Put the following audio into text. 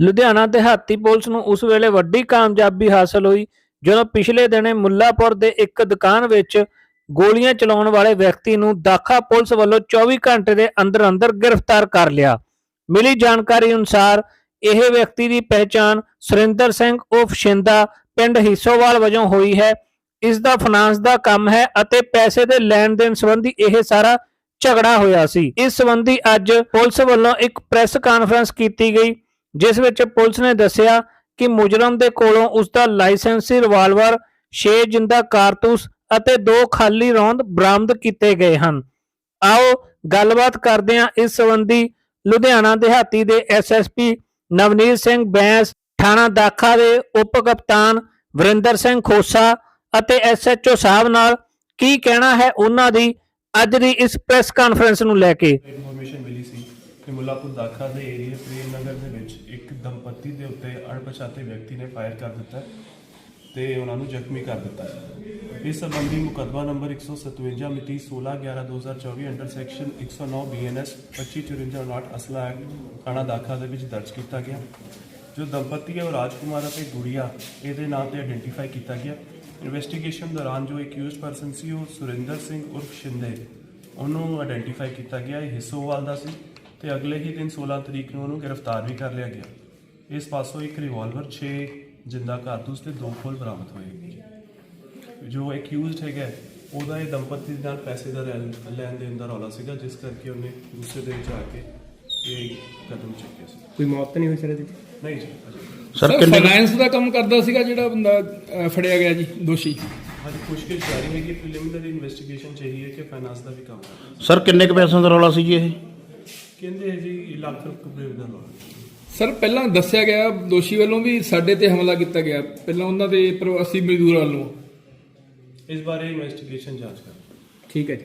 ਲੁਧਿਆਣਾ ਦਿਹਾਤੀ ਪੁਲਿਸ ਨੂੰ ਉਸ ਵੇਲੇ ਵੱਡੀ ਕਾਮਯਾਬੀ ਹਾਸਲ ਹੋਈ, ਜਦੋਂ ਪਿਛਲੇ ਦਿਨੇ ਮੁੱਲਾਪੁਰ ਦੇ ਇੱਕ ਦੁਕਾਨ ਵਿੱਚ ਗੋਲੀਆਂ ਚਲਾਉਣ ਵਾਲੇ ਵਿਅਕਤੀ ਨੂੰ ਦਾਖਾ ਪੁਲਿਸ ਵੱਲੋਂ 24 ਘੰਟੇ ਦੇ ਅੰਦਰ ਅੰਦਰ ਗ੍ਰਿਫਤਾਰ ਕਰ ਲਿਆ। ਮਿਲੀ ਜਾਣਕਾਰੀ ਅਨੁਸਾਰ ਇਹ ਵਿਅਕਤੀ ਦੀ ਪਹਿਚਾਣ ਸੁਰਿੰਦਰ ਸਿੰਘ ਉਰਫ ਸ਼ਿੰਦਾ ਪਿੰਡ ਹਿੱਸੋਵਾਲ ਵਜੋਂ ਹੋਈ ਹੈ। ਇਸ ਦਾ ਫਾਈਨਾਂਸ ਦਾ ਕੰਮ ਹੈ ਅਤੇ ਪੈਸੇ ਦੇ ਲੈਣ ਦੇਣ ਸੰਬੰਧੀ ਇਹ ਸਾਰਾ ਝਗੜਾ ਹੋਇਆ ਸੀ। ਇਸ ਸੰਬੰਧੀ ਅੱਜ ਪੁਲਿਸ ਵੱਲੋਂ ਇੱਕ ਪ੍ਰੈਸ ਕਾਨਫਰੰਸ ਕੀਤੀ ਗਈ। ਜਿਸ ਵਿੱਚ ਪੁਲਿਸ ਨੇ ਦੱਸਿਆ ਕਿ ਮੁਜਰਮ ਦੇ ਕੋਲੋਂ ਉਸ ਦਾ ਲਾਇਸੈਂਸੀ ਰਿਵਾਲਵਰ 6 ਜਿੰਦਾ ਕਾਰਤੂਸ ਅਤੇ ਦੋ ਖਾਲੀ ਰੌਂਦ ਬਰਾਮਦ ਕੀਤੇ ਗਏ ਹਨ। ਆਓ ਗੱਲਬਾਤ ਕਰਦੇ ਹਾਂ ਇਸ ਸੰਬੰਧੀ ਲੁਧਿਆਣਾ ਦਿਹਾਤੀ ਦੇ ਐਸਐਸਪੀ ਨਵਨੀਤ ਸਿੰਘ ਬੈਂਸ, ਥਾਣਾ ਦਾਖਾ ਦੇ ਉਪ ਕਪਤਾਨ ਵਰਿੰਦਰ ਸਿੰਘ ਖੋਸਾ ਅਤੇ ਐਸਐਚਓ ਸਾਹਿਬ ਨਾਲ ਕੀ ਕਹਿਣਾ ਹੈ ਉਹਨਾਂ ਦੀ ਅੱਜ ਦੀ ਇਸ ਪ੍ਰੈਸ ਕਾਨਫਰੰਸ ਨੂੰ ਲੈ ਕੇ। ਇਨਫੋਰਮੇਸ਼ਨ ਕਿ ਮੁੱਲਾਪੁਰ ਦਾਖਾ ਦੇ ਏਰੀਆ ਪ੍ਰੇਮ ਨਗਰ ਦੇ ਵਿੱਚ ਇੱਕ ਦੰਪਤੀ ਦੇ ਉੱਤੇ ਅਣਪਛਾਤੇ ਵਿਅਕਤੀ ਨੇ ਫਾਇਰ ਕਰ ਦਿੱਤਾ ਹੈ ਤੇ ਉਹਨਾਂ ਨੂੰ ਜ਼ਖਮੀ ਕਰ ਦਿੱਤਾ। ਇਸ ਸੰਬੰਧੀ ਮੁਕੱਦਮਾ ਨੰਬਰ 157 ਮਿਤੀ 16/11/2024 ਅੰਡਰ ਸੈਕਸ਼ਨ 109 ਬੀਐਨਐਸ 2554 ਅਸਲਾ ਐਕਟ ਥਾਣਾ ਦਾਖਾ ਦੇ ਵਿੱਚ ਦਰਜ ਕੀਤਾ ਗਿਆ। ਜੋ ਦੰਪਤੀ ਹੈ ਉਹ ਰਾਜਕੁਮਾਰ ਅਤੇ ਗੁੜੀਆ, ਇਹਦੇ ਨਾਂ ਤੇ ਆਇਡੈਂਟੀਫਾਈ ਕੀਤਾ ਗਿਆ। ਇਨਵੈਸਟੀਗੇਸ਼ਨ ਦੌਰਾਨ ਜੋ ਅਕਿਊਜ਼ਡ ਪਰਸਨ ਸੀ ਉਹ ਸੁਰਿੰਦਰ ਸਿੰਘ ਉਰਫ ਸ਼ਿੰਦੇ, ਉਹਨੂੰ ਆਇਡੈਂਟੀਫਾਈ ਕੀਤਾ ਗਿਆ। ਇਹ ਹਿੱਸੋਵਾਲ ਦਾ ਸੀ। ਤੇ ਅਗਲੇ ਹੀ ਦਿਨ 16 ਤਰੀਕ ਨੂੰ ਉਹਨੂੰ ਗ੍ਰਿਫਤਾਰ ਵੀ ਕਰ ਲਿਆ ਗਿਆ। ਇਸ ਪਾਸੋਂ ਇੱਕ ਰਿਵਾਲਵਰ 6 ਜਿੰਦਾ ਕਾਰਤੂਸ ਤੇ ਦੋ ਖੋਲ ਬਰਾਮਦ ਹੋਏ। ਜੋ ਅਕਿਊਜ਼ਡ ਹੈਗਾ ਉਹਦਾ ਇਹ ਦੰਪਤੀ ਦੇ ਨਾਲ ਪੈਸੇ ਦਾ ਲੈਣ ਦੇਣ ਦਾ ਰੌਲਾ ਸੀਗਾ ਜਿਸ ਕਰਕੇ ਉਹਨੇ ਗੁੱਸੇ ਦੇ ਵਿੱਚ ਆ ਕੇ ਇਹ ਕਦਮ ਚੁੱਕਿਆ ਸੀ। ਕੋਈ ਮੌਤ ਤਾਂ ਨਹੀਂ ਹੋਈ ਸਰ ਇਹਦੀ? ਨਹੀਂ ਜੀ ਅਜੇ ਸਰ ਫਾਈਨਾਂਸ ਦਾ ਕੰਮ ਕਰਦਾ ਸੀਗਾ ਜਿਹੜਾ ਬੰਦਾ ਫੜਿਆ ਗਿਆ ਜੀ ਦੋਸ਼ੀ। ਹਜੇ ਪੁੱਛਗਿੱਛ ਜਾਰੀ ਹੈਗੀ ਪ੍ਰੀਲਿਮਿਨਰੀ ਇਨਵੈਸਟੀਗੇਸ਼ਨ ਚਾਹੀਏ ਕਿ ਫਾਈਨਾਂਸ ਦਾ ਵੀ ਕੰਮ ਹੈ ਸਰ ਕਿੰਨੇ ਕੁ ਪੈਸਿਆਂ ਦਾ ਰੌਲਾ ਸੀ ਜੀ ਇਹ? ਕਹਿੰਦੇ ਹੈ ਜੀ ਲੱਖ ਰੁਪਏ ਦਾ ਲੋਨ ਸਰ ਪਹਿਲਾਂ ਦੱਸਿਆ ਗਿਆ ਦੋਸ਼ੀ ਵੱਲੋਂ ਵੀ ਸਾਡੇ ਤੇ ਹਮਲਾ ਕੀਤਾ ਗਿਆ। ਪਹਿਲਾਂ ਉਹਨਾਂ ਦੇ ਪ੍ਰਵਾਸੀ ਮਜ਼ਦੂਰਾਂ ਵੱਲੋਂ। ਇਸ ਬਾਰੇ ਇਨਵੈਸਟੀਗੇਸ਼ਨ ਜਾਂਚ ਕਰ ਠੀਕ ਹੈ ਜੀ।